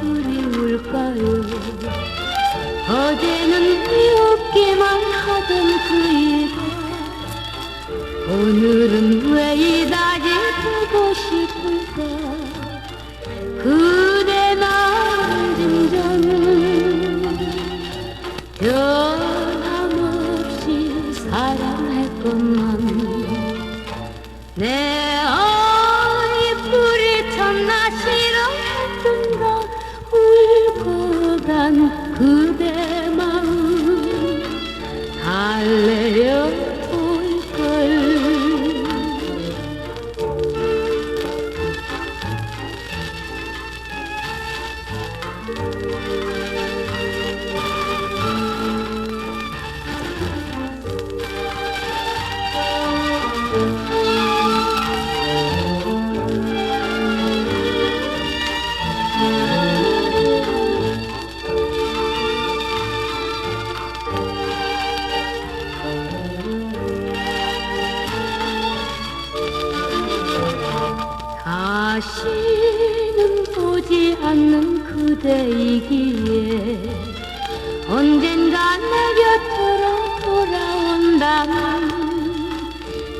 그리울까요? 어제는 비웃기만 하던 그이가 오늘은 왜 이다지 보고 싶을까? 그대 낮은 점은 변함없이 사랑할 것만. 내 그대 마음 달래려 다시는 보지 않는 그대이기에 언젠가 내 곁으로 돌아온다면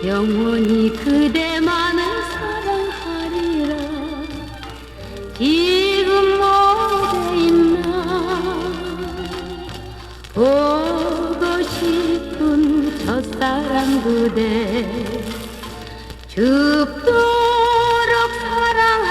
영원히 그대만을 사랑하리라. 지금 어디 있나? 보고 싶은 첫사랑 그대. 죽도 হারা